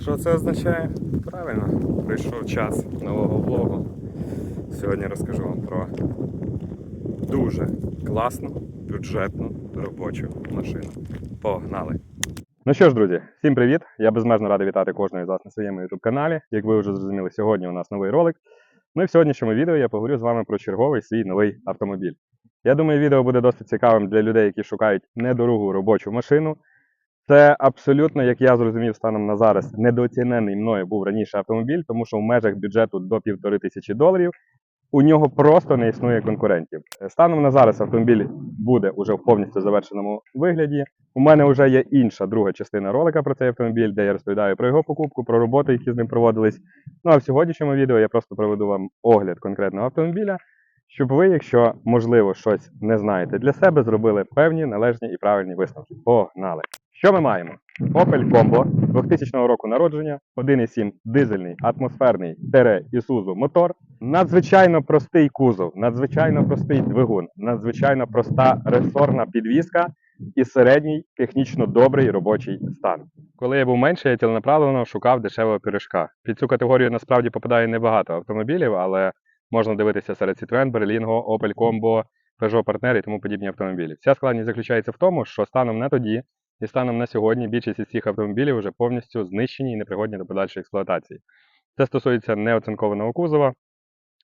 Що це означає? Правильно, прийшов час нового влогу. Сьогодні розкажу вам про дуже класну, бюджетну робочу машину. Погнали! Ну що ж, друзі, всім привіт! Я безмежно радий вітати кожного з вас на своєму YouTube каналі. Як ви вже зрозуміли, сьогодні у нас новий ролик. Ну і в сьогоднішньому відео я поговорю з вами про черговий свій новий автомобіль. Я думаю, відео буде досить цікавим для людей, які шукають недорогу робочу машину. Це абсолютно, як я зрозумів, станом на зараз недооцінений мною був раніше автомобіль, тому що в межах бюджету до півтори тисячі доларів у нього просто не існує конкурентів. Е, Станом на зараз автомобіль буде уже в повністю завершеному вигляді. У мене вже є інша друга частина ролика про цей автомобіль, де я розповідаю про його покупку, про роботи, які з ним проводились. Ну а в сьогоднішньому відео я просто проведу вам огляд конкретного автомобіля, щоб ви, якщо можливо щось не знаєте для себе, зробили певні належні і правильні висновки. Погнали! Що ми маємо? Opel Combo 2000 року народження, 1,7 дизельний атмосферний тере Isuzu мотор, надзвичайно простий кузов, надзвичайно простий двигун, надзвичайно проста ресорна підвізка і середній технічно добрий робочий стан. Коли я був менше, я ціленаправленно шукав дешевого пиріжка. Під цю категорію насправді попадає небагато автомобілів, але можна дивитися серед Citroen, Berlingo, Opel Combo, Peugeot Partner і тому подібні автомобілі. Вся складність заключається в тому, що станом на тоді і станом на сьогодні більшість із цих автомобілів вже повністю знищені і непригодні до подальшої експлуатації. Це стосується неоцинкованого кузова,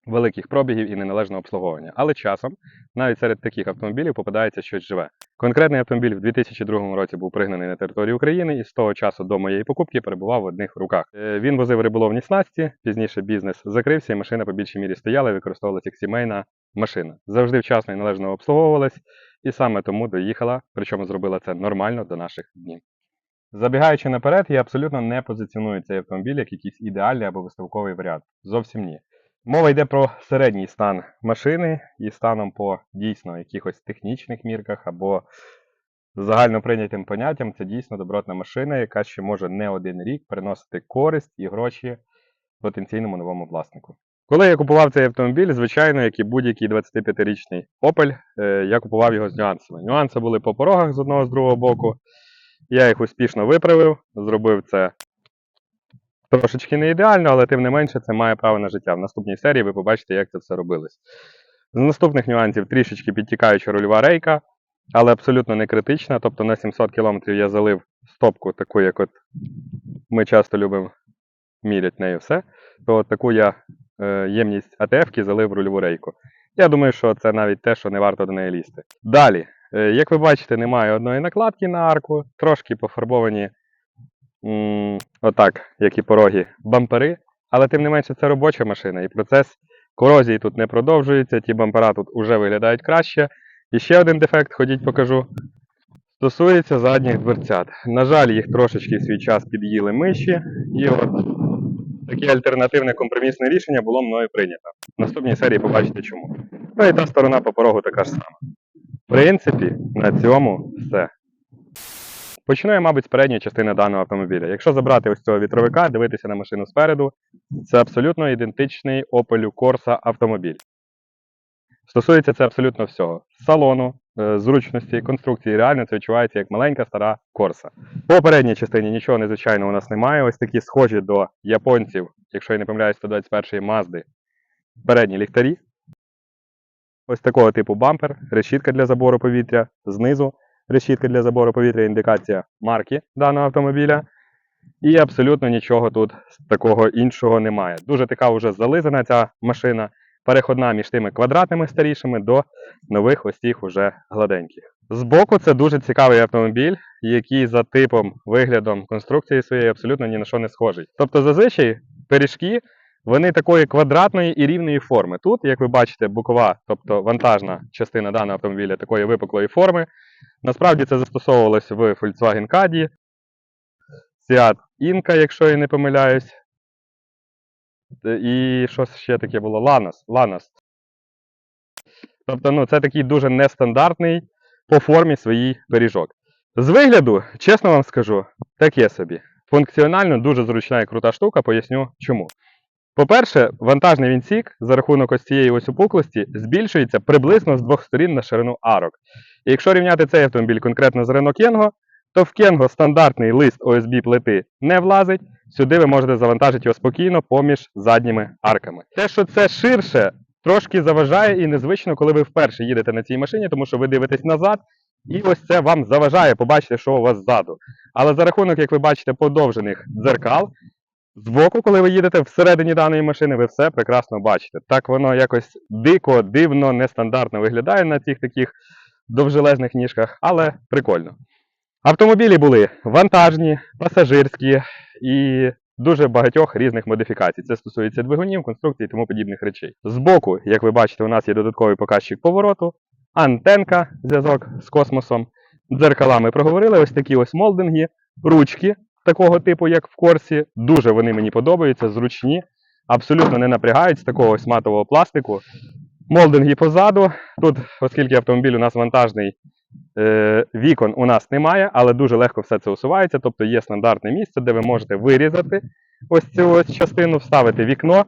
великих пробігів і неналежного обслуговування. Але часом навіть серед таких автомобілів попадається щось живе. Конкретний автомобіль в 2002 році був пригнаний на територію України і з того часу до моєї покупки перебував в одних руках. Е, Він возив риболовні снасті, пізніше бізнес закрився, і машина по більшій мірі стояла і використовувалася як сімейна машина. Завжди вчасно і належно обслуговувалась, і саме тому доїхала, причому зробила це нормально до наших днів. Забігаючи наперед, я абсолютно не позиціоную цей автомобіль як якийсь ідеальний або виставковий варіант. Зовсім ні. Мова йде про середній стан машини і станом по дійсно якихось технічних мірках або загально прийнятим поняттям, це дійсно добротна машина, яка ще може не один рік приносити користь і гроші потенційному новому власнику. Коли я купував цей автомобіль, звичайно, як і будь-який 25-річний Opel, е, я купував його з нюансами. Нюанси були по порогах з одного з другого боку. Я їх успішно виправив, зробив це трошечки не ідеально, але тим не менше це має право на життя. В наступній серії ви побачите, як це все робилось. З наступних нюансів трішечки підтікаюча рульова рейка, але абсолютно не критична. Тобто на 700 км я залив стопку, таку, як от ми часто любимо міряти нею все. То от таку я ємність АТФ залив рульову рейку. Я думаю, що це навіть те, що не варто до неї лізти. Далі, е, як ви бачите, немає одної накладки на арку, трошки пофарбовані м, отак, як і пороги, бампери, але тим не менше це робоча машина, і процес корозії тут не продовжується, ті бампера тут вже виглядають краще. І ще один дефект, ходіть покажу. Стосується задніх дверцят. На жаль, їх трошечки в свій час під'їли миші, і от таке альтернативне компромісне рішення було мною прийнято. В наступній серії побачите чому. Ну і та сторона по порогу така ж сама. В принципі, на цьому все. Почну мабуть, з передньої частини даного автомобіля. Якщо забрати ось цього вітровика, дивитися на машину спереду, це абсолютно ідентичний Opel Corsa автомобіль. Стосується це абсолютно всього. Салону, зручності, конструкції, реально це відчувається як маленька стара Corsa. По передній частині нічого незвичайного у нас немає. Ось такі схожі до японців, якщо я не помиляюсь, 121 Мазди, передні ліхтарі. Ось такого типу бампер, решітка для забору повітря, знизу решітка для забору повітря, індикація марки даного автомобіля. І абсолютно нічого тут такого іншого немає. Дуже така вже зализана ця машина, переходна між тими квадратними старішими до нових ось цих уже гладеньких. Збоку це дуже цікавий автомобіль, який за типом, виглядом, конструкцією своєю абсолютно ні на що не схожий. Тобто зазвичай пиріжки вони такої квадратної і рівної форми. Тут, як ви бачите, бокова, тобто вантажна частина даного автомобіля такої випуклої форми. Насправді це застосовувалось в Volkswagen Caddy, Seat Inca, якщо я не помиляюсь. Е, І що ще таке було? Lanos. Lanos. Тобто, ну, це такий дуже нестандартний по формі своїй пиріжок. З вигляду, чесно вам скажу, таке собі. Функціонально дуже зручна і крута штука, поясню чому. По-перше, вантажний відсік за рахунок ось цієї ось опуклості збільшується приблизно з двох сторін на ширину арок. І якщо рівняти цей автомобіль конкретно з Renault Kengo, то в Kengo стандартний лист OSB плити не влазить. Сюди ви можете завантажити його спокійно поміж задніми арками. Те, що це ширше, трошки заважає і незвично, коли ви вперше їдете на цій машині, тому що ви дивитесь назад, і ось це вам заважає побачити, що у вас ззаду. Але за рахунок, як ви бачите, подовжених дзеркал, збоку, коли ви їдете всередині даної машини, ви все прекрасно бачите. Так воно якось дико, дивно, нестандартно виглядає на цих таких довжелезних ніжках, але прикольно. Автомобілі були вантажні, пасажирські і дуже багатьох різних модифікацій. Це стосується двигунів, конструкцій і тому подібних речей. Збоку, як ви бачите, у нас є додатковий показчик повороту, антенка, зв'язок з космосом. Дзеркала ми проговорили, ось такі ось молдинги, ручки такого типу, як в корсі. Дуже вони мені подобаються, зручні, абсолютно не напрягають з такого ось матового пластику. Молдинги позаду. Тут, оскільки автомобіль у нас вантажний, вікон у нас немає, але дуже легко все це усувається. Тобто є стандартне місце, де ви можете вирізати ось цю ось частину, вставити вікно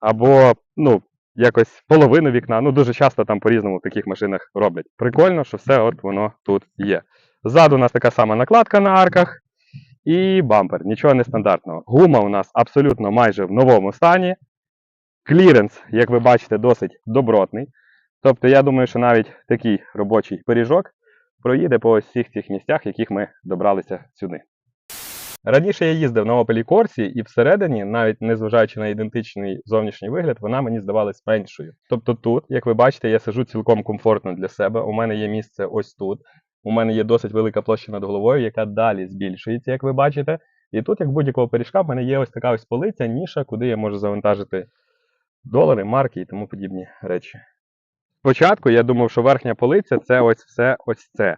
або ну, якось половину вікна. Ну, дуже часто там по-різному в таких машинах роблять. Прикольно, що все от воно тут є. Ззаду у нас така сама накладка на арках. І бампер, нічого нестандартного. Гума у нас абсолютно майже в новому стані. Кліренс, як ви бачите, досить добротний. Тобто, я думаю, що навіть такий робочий пиріжок проїде по всіх цих місцях, яких ми добралися сюди. Раніше я їздив на Opel Corsa і всередині, навіть незважаючи на ідентичний зовнішній вигляд, вона мені здавалась меншою. Тобто тут, як ви бачите, я сиджу цілком комфортно для себе. У мене є місце ось тут. У мене є досить велика площа над головою, яка далі збільшується, як ви бачите. І тут, як будь-якого пиріжка, в мене є ось така ось полиця, ніша, куди я можу завантажити долари, марки і тому подібні речі. Спочатку я думав, що верхня полиця це ось все ось це.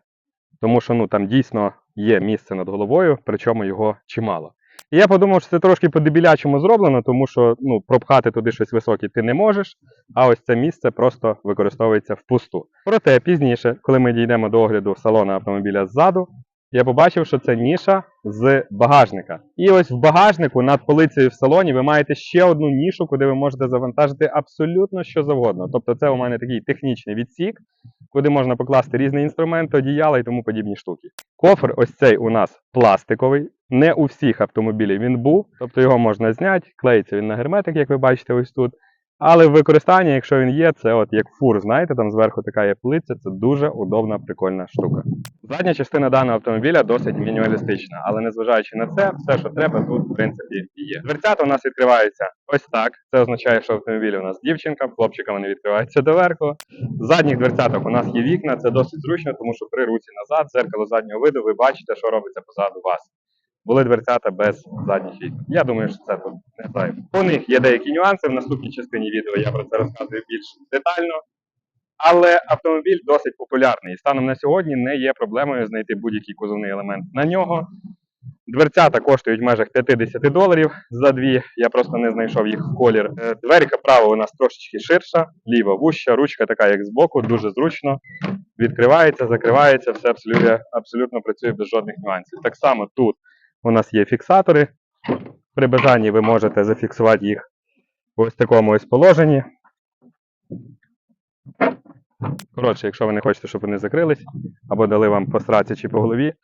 Тому що ну, там дійсно є місце над головою, причому його чимало. І я подумав, що це трошки по-дебілячому зроблено, тому що ну, пропхати туди щось високе ти не можеш, а ось це місце просто використовується впусту. Проте пізніше, коли ми дійдемо до огляду салону автомобіля ззаду, я побачив, що це ніша з багажника. І ось в багажнику над полицею в салоні ви маєте ще одну нішу, куди ви можете завантажити абсолютно що завгодно. Тобто це у мене такий технічний відсік, куди можна покласти різні інструменти, одіяла і тому подібні штуки. Кофр ось цей у нас пластиковий. Не у всіх автомобілів він був, тобто його можна зняти, клеїться він на герметик, як ви бачите ось тут. Але в використанні, якщо він є, це от як фур, знаєте, там зверху така є плиця, це дуже удобна, прикольна штука. Задня частина даного автомобіля досить мінімалістична, але незважаючи на це, все, що треба, тут в принципі є. Дверцята у нас відкриваються ось так. Це означає, що автомобіль у нас дівчинка, хлопчика вони відкриваються доверху. В задніх дверцятах у нас є вікна, це досить зручно, тому що при руці назад, зеркало заднього виду, ви бачите, що робиться позаду вас. Були дверцята без задніх вікон. Я думаю, що це тут не зайве. У них є деякі нюанси. В наступній частині відео я про це розказую більш детально. Але автомобіль досить популярний. Станом на сьогодні не є проблемою знайти будь-який кузовний елемент на нього. Дверцята коштують в межах 50 доларів за дві. Я просто не знайшов їх в колір. Е, Дверка права у нас трошечки ширша, ліва вуща, ручка така, як збоку, дуже зручно. Відкривається, закривається, все абсолютно, абсолютно працює без жодних нюансів. Так само тут у нас є фіксатори. При бажанні ви можете зафіксувати їх в ось такому ось положенні. Коротше, якщо ви не хочете, щоб вони закрились, або дали вам по сраці чи по голові,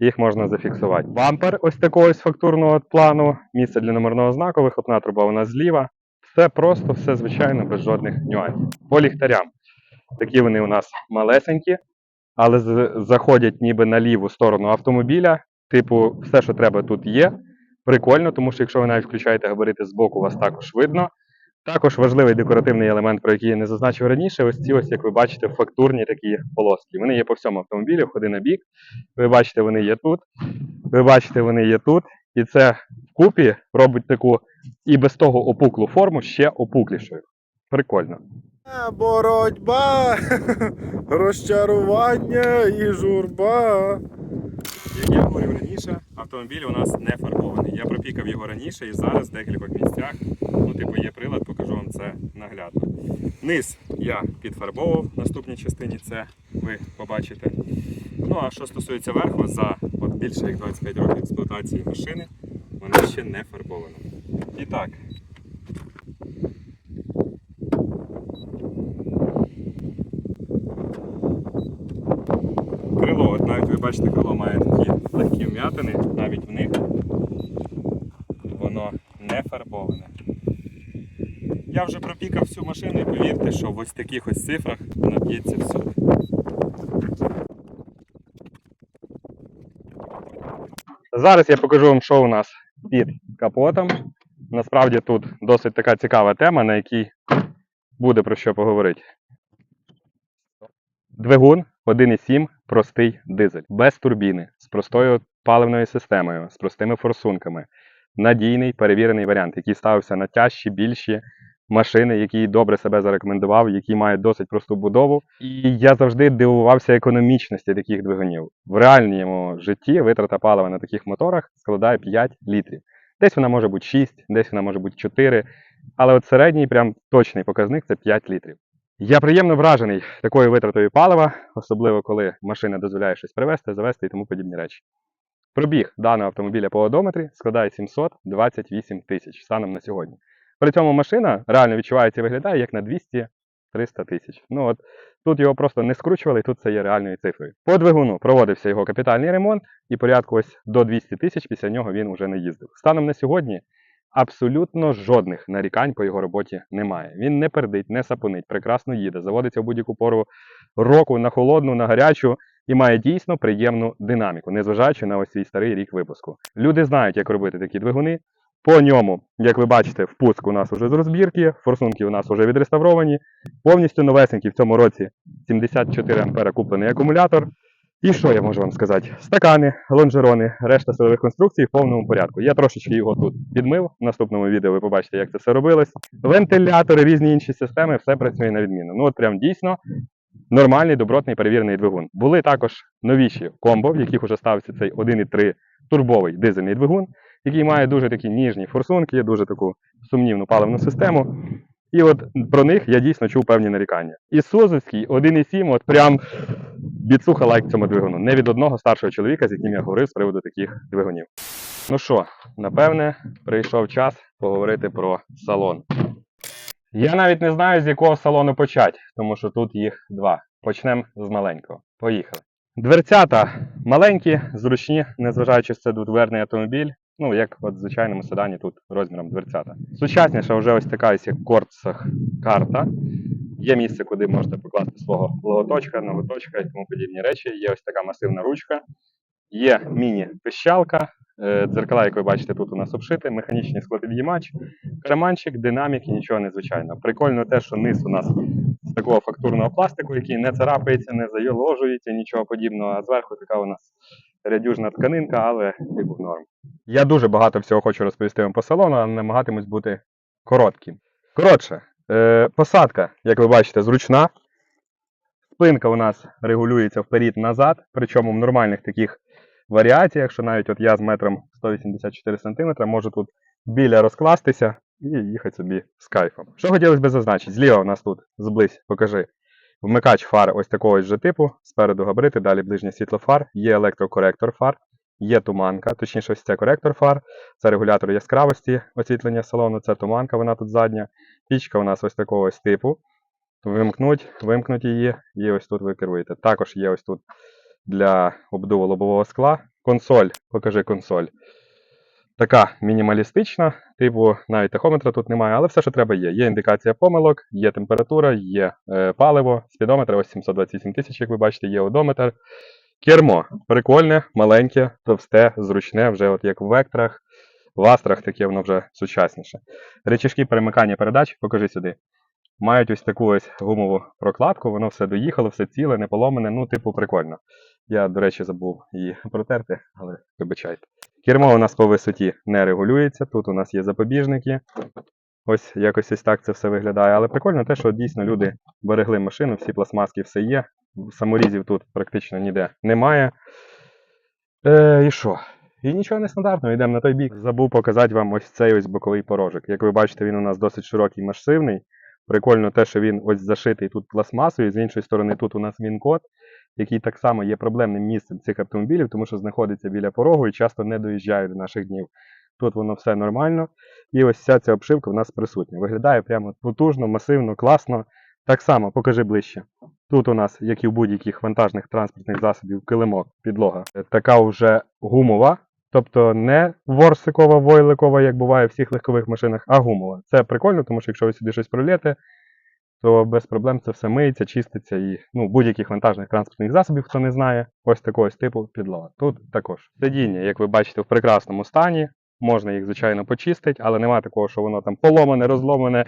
їх можна зафіксувати. Бампер ось такого ось фактурного плану, місце для номерного знаку, вихлопна труба у нас зліва. Все просто, все звичайно, без жодних нюансів. По ліхтарям. Такі вони у нас малесенькі, але заходять ніби на ліву сторону автомобіля. Типу, все, що треба, тут є. Прикольно, тому що якщо ви навіть включаєте габарити збоку, вас також видно. Також важливий декоративний елемент, про який я не зазначив раніше, ось ці ось, як ви бачите, фактурні такі полоски. Вони є по всьому автомобілю, ходи на бік. Ви бачите, вони є тут. Ви бачите, вони є тут. І це вкупі робить таку і без того опуклу форму ще опуклішою. Прикольно. Боротьба, розчарування і журба говорив раніше, автомобіль у нас не фарбований. Я пропікав його раніше і зараз в декількох місцях. Ну, типу, є прилад, покажу вам це наглядно. Низ я підфарбовував в наступній частині, це ви побачите. Ну а що стосується верху, за от більше як 25 років експлуатації машини, вона ще не фарбована. І так. Крило, от навіть ви бачите, вм'ятини, навіть в них воно не фарбоване. Я вже пропікав всю машину і повірте, що в ось таких ось цифрах вона б'ється всюди. Зараз я покажу вам, що у нас під капотом. Насправді тут досить така цікава тема, на якій буде про що поговорити. Двигун 1,7 простий дизель, без турбіни, з простою паливною системою, з простими форсунками. Надійний перевірений варіант, який ставився на тяжчі, більші машини, який добре себе зарекомендував, які мають досить просту будову. І я завжди дивувався економічності таких двигунів. В реальному житті витрата палива на таких моторах складає 5 літрів. Десь вона може бути 6, десь вона може бути 4, але от середній прям точний показник це 5 літрів. Я приємно вражений такою витратою палива, особливо коли машина дозволяє щось привезти, завести і тому подібні речі. Пробіг даного автомобіля по одометрі складає 728 тисяч станом на сьогодні. При цьому машина реально відчувається і виглядає як на 200-300 тисяч. Ну от тут його просто не скручували, і тут це є реальною цифрою. По двигуну проводився його капітальний ремонт, і порядку ось до 200 тисяч після нього він вже не їздив. Станом на сьогодні абсолютно жодних нарікань по його роботі немає. Він не пердить, не сапонить, прекрасно їде, заводиться в будь-яку пору року на холодну, на гарячу і має дійсно приємну динаміку, незважаючи на ось свій старий рік випуску. Люди знають, як робити такі двигуни. По ньому, як ви бачите, впуск у нас вже з розбірки, форсунки у нас вже відреставровані. Повністю новесенький в цьому році 74 ампера куплений акумулятор. І що я можу вам сказати? Стакани, лонжерони, решта силових конструкцій в повному порядку. Я трошечки його тут підмив. В наступному відео ви побачите, як це все робилось. Вентилятори, різні інші системи, все працює на відмінно. Ну от прям дійсно нормальний, добротний перевірений двигун. Були також новіші комбо, в яких вже ставиться цей 1,3 турбовий дизельний двигун, який має дуже такі ніжні форсунки, дуже таку сумнівну паливну систему. І от про них я дійсно чув певні нарікання. І Сузовський 1,7, от прям біцуха лайк цьому двигуну. Не від одного старшого чоловіка, з яким я говорив з приводу таких двигунів. Ну що, напевне, прийшов час поговорити про салон. Я навіть не знаю, з якого салону почати, тому що тут їх два. Почнемо з маленького. Поїхали. Дверцята маленькі, зручні, незважаючи, що це дводверний автомобіль. Ну, як в звичайному седані тут розміром дверцята. Сучасніша вже ось така ось як в корпусах карта. Є місце, куди можете покласти свого логоточка, ноготочка і тому подібні речі. Є ось така масивна ручка, є міні-пищалка, е, дзеркала, як ви бачите, тут у нас обшити, механічний склопідіймач, карманчик, динамік і нічого незвичайного. Прикольно те, що низ у нас з такого фактурного пластику, який не царапається, не зайоложується, нічого подібного, а зверху така у нас рядюжна тканинка, але типу норм. Я дуже багато всього хочу розповісти вам по салону, але намагатимусь бути коротким. Коротше, е, посадка, як ви бачите, зручна. Спинка у нас регулюється вперед-назад, причому в нормальних таких варіаціях, що навіть от я з метром 184 см можу тут біля розкластися і їхати собі з кайфом. Що хотілося б зазначити? Зліва у нас тут, зблизь, покажи. Вмикач фар ось такого ж типу, спереду габарити, далі ближнє світло фар, є електрокоректор фар, є туманка, точніше, ось це коректор фар, це регулятор яскравості освітлення салону, це туманка, вона тут задня. Пічка у нас ось такого ось типу. Вимкнуть, вимкнуть її, і ось тут ви керуєте. Також є ось тут для обдуву лобового скла. Консоль, покажи консоль. Така мінімалістична, типу навіть тахометра тут немає, але все, що треба, є. Є індикація помилок, є температура, є е, паливо, спідометр, ось 728 тисяч, як ви бачите, є одометр. Кермо прикольне, маленьке, товсте, зручне, вже от як в векторах, в астрах таке воно вже сучасніше. Речішки перемикання передач, покажи сюди. Мають ось таку ось гумову прокладку, воно все доїхало, все ціле, не поломане, ну, типу, прикольно. Я, до речі, забув її протерти, але вибачайте. Кермо у нас по висоті не регулюється, тут у нас є запобіжники. Ось якось ось так це все виглядає. Але прикольно те, що дійсно люди берегли машину, всі пластмаски, все є. Саморізів тут практично ніде немає. Е, і що? І нічого не стандартного, йдемо на той бік. Забув показати вам ось цей ось боковий порожок. Як ви бачите, він у нас досить широкий, масивний. Прикольно те, що він ось зашитий тут пластмасою, з іншої сторони тут у нас він-код, який так само є проблемним місцем цих автомобілів, тому що знаходиться біля порогу і часто не доїжджає до наших днів. Тут воно все нормально. І ось вся ця обшивка в нас присутня. Виглядає прямо потужно, масивно, класно. Так само, покажи ближче. Тут у нас, як і в будь-яких вантажних транспортних засобів, килимок, підлога. Е, Така вже гумова, тобто не ворсикова, войликова, як буває в всіх легкових машинах, а гумова. Це прикольно, тому що якщо ви сюди щось пролєте, то без проблем це все миється, чиститься і ну, будь-яких вантажних транспортних засобів, хто не знає, ось такого типу підлога. Тут також сидіння, як ви бачите, в прекрасному стані. Можна їх, звичайно, почистити, але немає такого, що воно там поломане, розломане,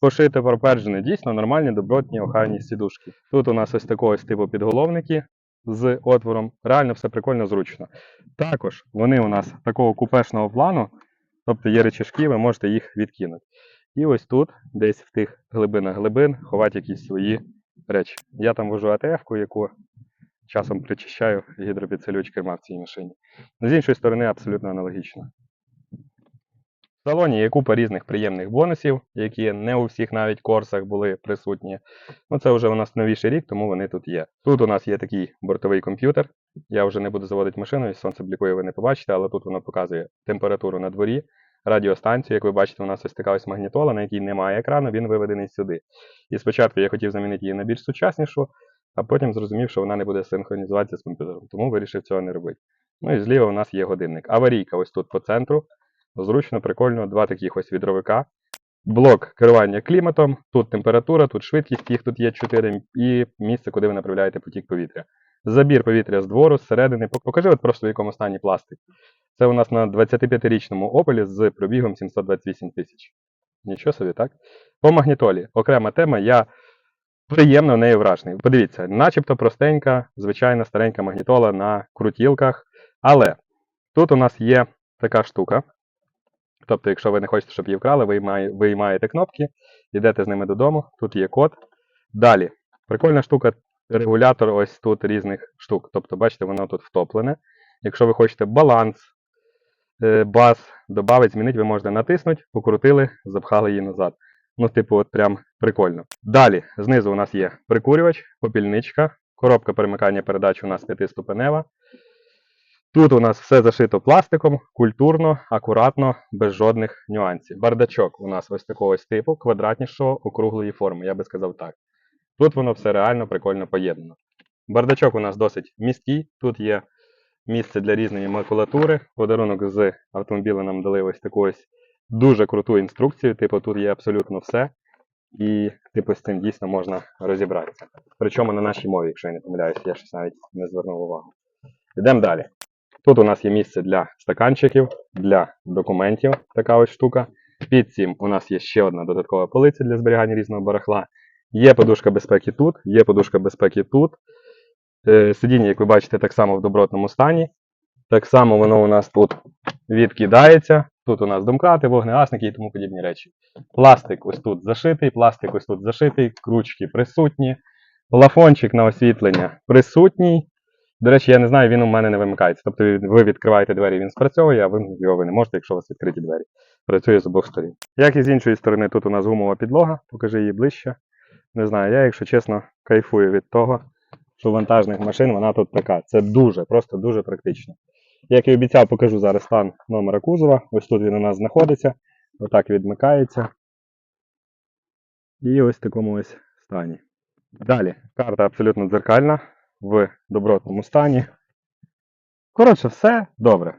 пошите, проперджене. Дійсно нормальні, добротні, охайні сідушки. Тут у нас ось такого типу підголовники з отвором. Реально все прикольно зручно. Також вони у нас такого купешного плану, тобто є речашки, ви можете їх відкинути. І ось тут, десь в тих глибинах глибин, ховати якісь свої речі. Я там вожу АТФ-ку, яку часом причищаю гідропідсилювач керма в цій машині. З іншої сторони, абсолютно аналогічно. В салоні є купа різних приємних бонусів, які не у всіх навіть корсах були присутні. Ну, це вже у нас новіший рік, тому вони тут є. Тут у нас є такий бортовий комп'ютер. Я вже не буду заводити машину, і сонце блікує, ви не побачите, але тут воно показує температуру на дворі, радіостанцію. Як ви бачите, у нас ось така ось магнітола, на якій немає екрану, він виведений сюди. І спочатку я хотів замінити її на більш сучаснішу, а потім зрозумів, що вона не буде синхронізуватися з комп'ютером, тому вирішив цього не робити. Ну і зліва у нас є годинник. Аварійка ось тут по центру. Зручно, прикольно, два таких ось відровика. Блок керування кліматом, тут температура, тут швидкість, їх тут є 4, і місце, куди ви направляєте потік повітря. Забір повітря з двору, зсередини. Покажи от просто в якому стані пластик. Це у нас на 25-річному Opel з пробігом 728 тисяч. Нічого собі, так? По магнітолі. Окрема тема, я приємно в нею вражений. Подивіться, начебто простенька, звичайна старенька магнітола на крутілках. Але тут у нас є така штука. Тобто, якщо ви не хочете, щоб її вкрали, ви має- виймаєте кнопки, йдете з ними додому, тут є код. Далі. Прикольна штука, регулятор ось тут різних штук. Тобто, бачите, воно тут втоплене. Якщо ви хочете баланс, е, бас додати, змінити, ви можете натиснути, покрутили, запхали її назад. Ну, типу, от прям прикольно. Далі, знизу у нас є прикурювач, попільничка, коробка перемикання передач у нас п'ятиступенева. Тут у нас все зашито пластиком, культурно, акуратно, без жодних нюансів. Бардачок у нас ось такого ось типу, квадратнішого, округлої форми, я би сказав так. Тут воно все реально прикольно поєднано. Бардачок у нас досить міський, тут є місце для різної макулатури. Подарунок з автомобіля нам дали ось таку ось дуже круту інструкцію. Типу, тут є абсолютно все. І, типу, з цим дійсно можна розібратися. Причому на нашій мові, якщо я не помиляюсь, я щось навіть не звернув увагу. Йдемо далі. Тут у нас є місце для стаканчиків, для документів, така ось штука. Під цим у нас є ще одна додаткова полиця для зберігання різного барахла. Є подушка безпеки тут, є подушка безпеки тут. Е, Сидіння, як ви бачите, так само в добротному стані. Так само воно у нас тут відкидається. Тут у нас домкрати, вогнегасники і тому подібні речі. Пластик ось тут зашитий, пластик ось тут зашитий, кручки присутні. Плафончик на освітлення присутній. До речі, я не знаю, він у мене не вимикається. Тобто ви відкриваєте двері, він спрацьовує, а ви його ви не можете, якщо у вас відкриті двері. Працює з обох сторін. Як і з іншої сторони, тут у нас гумова підлога, покажи її ближче. Не знаю, я, якщо чесно, кайфую від того, що вантажних машин вона тут така. Це дуже, просто дуже практично. Як і обіцяв, покажу зараз стан номера кузова. Ось тут він у нас знаходиться. Отак відмикається. І ось в такому ось стані. Далі, карта абсолютно дзеркальна в добротному стані. Коротше, все добре.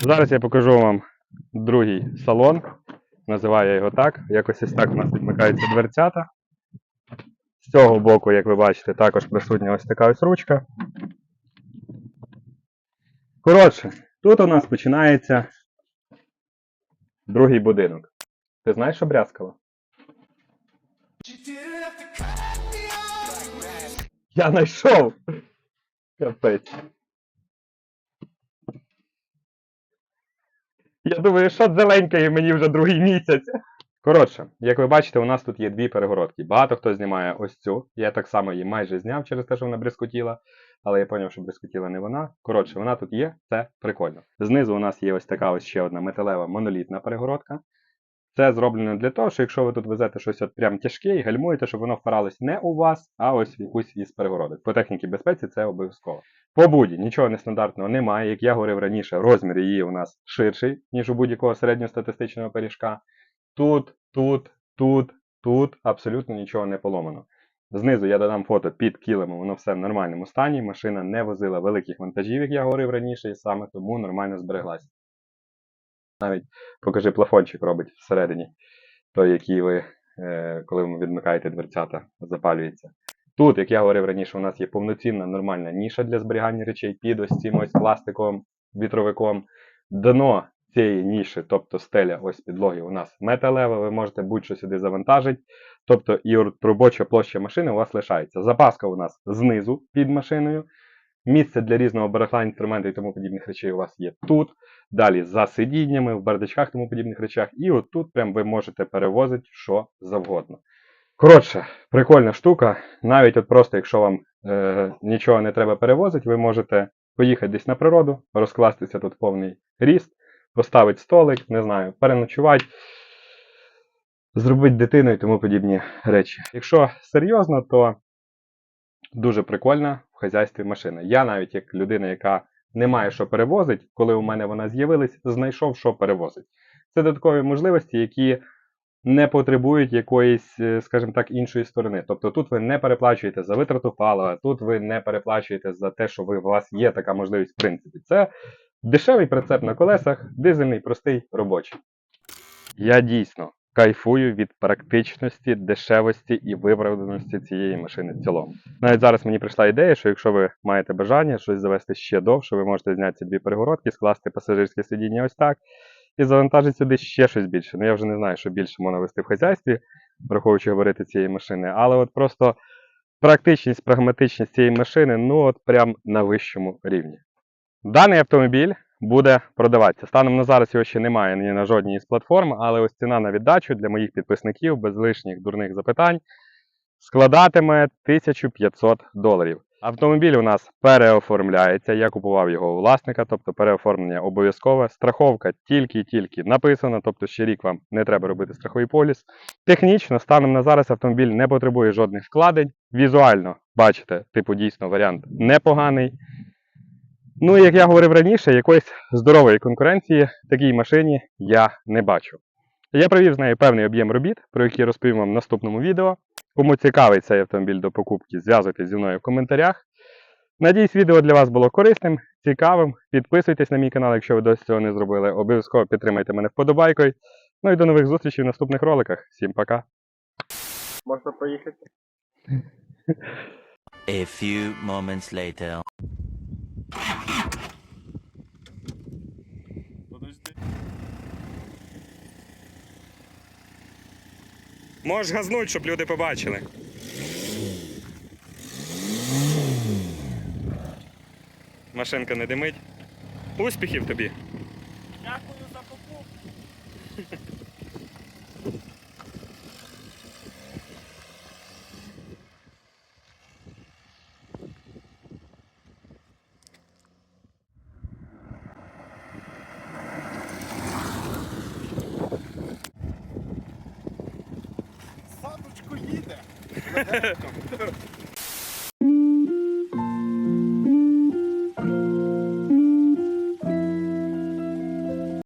Зараз я покажу вам другий салон. Називаю я його так. Якось ось так у нас відмикаються дверцята. З цього боку, як ви бачите, також присутня ось така ось ручка. Коротше, тут у нас починається другий будинок. Ти знаєш, що брязкало? Я знайшов! Капець. Я думаю, що зеленькає мені вже другий місяць. Коротше, як ви бачите, у нас тут є дві перегородки. Багато хто знімає ось цю. Я так само її майже зняв через те, що вона бризкотіла. Але я зрозумів, що бризкотіла не вона. Коротше, вона тут є, це прикольно. Знизу у нас є ось така ось ще одна металева монолітна перегородка. Це зроблено для того, що якщо ви тут везете щось от прям тяжке і гальмуєте, щоб воно впиралось не у вас, а ось в якусь із перегородок. По техніці безпеці це обов'язково. По буді нічого нестандартного немає. Як я говорив раніше, розмір її у нас ширший, ніж у будь-якого середньостатистичного пиріжка. Тут, тут, тут, тут абсолютно нічого не поломано. Знизу я додам фото під килимом, воно все в нормальному стані. Машина не возила великих вантажів, як я говорив раніше, і саме тому нормально збереглася. Навіть покажи плафончик робить всередині, той, який ви, е, коли ви відмикаєте дверцята, запалюється. Тут, як я говорив раніше, у нас є повноцінна нормальна ніша для зберігання речей під ось цим ось пластиком, вітровиком. Дно цієї ніші, тобто стеля ось підлоги, у нас металева, ви можете будь-що сюди завантажити. Тобто і робоча площа машини у вас лишається. Запаска у нас знизу під машиною. Місце для різного барахла, інструментів і тому подібних речей у вас є тут. Далі за сидіннями, в бардачках, тому подібних речах. І от тут прям ви можете перевозити що завгодно. Коротше, прикольна штука. Навіть от просто, якщо вам е, нічого не треба перевозити, ви можете поїхати десь на природу, розкластися тут повний ріст, поставити столик, не знаю, переночувати, зробити дитину і тому подібні речі. Якщо серйозно, то дуже прикольна хазяйстві машина. Я навіть як людина, яка не має що перевозити, коли у мене вона з'явилась, знайшов, що перевозить. Це додаткові можливості, які не потребують якоїсь, е, скажімо так, іншої сторони. Тобто тут ви не переплачуєте за витрату палива, тут ви не переплачуєте за те, що ви, у вас є така можливість в принципі. Це дешевий прицеп на колесах, дизельний, простий, робочий. Я дійсно кайфую від практичності, дешевості і виправданості цієї машини в цілому. Навіть зараз мені прийшла ідея, що якщо ви маєте бажання щось завести ще довше, ви можете зняти ці дві перегородки, скласти пасажирське сидіння ось так і завантажити сюди ще щось більше. Ну я вже не знаю, що більше можна вести в хазяйстві, враховуючи говорити цієї машини, але от просто практичність, прагматичність цієї машини, ну от прям на вищому рівні. Даний автомобіль буде продаватися. Станом на зараз його ще немає ні на жодній із платформ, але ось ціна на віддачу для моїх підписників без лишніх дурних запитань складатиме 1500 доларів. Автомобіль у нас переоформляється. Я купував його у власника, тобто переоформлення обов'язкове. Страховка тільки-тільки написана, тобто ще рік вам не треба робити страховий поліс. Технічно, станом на зараз автомобіль не потребує жодних вкладень. Візуально, бачите, типу дійсно варіант непоганий. Ну, і як я говорив раніше, якоїсь здорової конкуренції в такій машині я не бачу. Я провів з нею певний об'єм робіт, про які розповім вам в наступному відео. Кому цікавий цей автомобіль до покупки, зв'язуйтесь зі мною в коментарях. Надіюсь, відео для вас було корисним, цікавим. Підписуйтесь на мій канал, якщо ви досі цього не зробили. Обов'язково підтримайте мене вподобайкою. Ну і до нових зустрічей в наступних роликах. Всім пока! Можна поїхати? A few moments later. Можеш газнуть, щоб люди побачили. Машинка не димить. Успіхів тобі!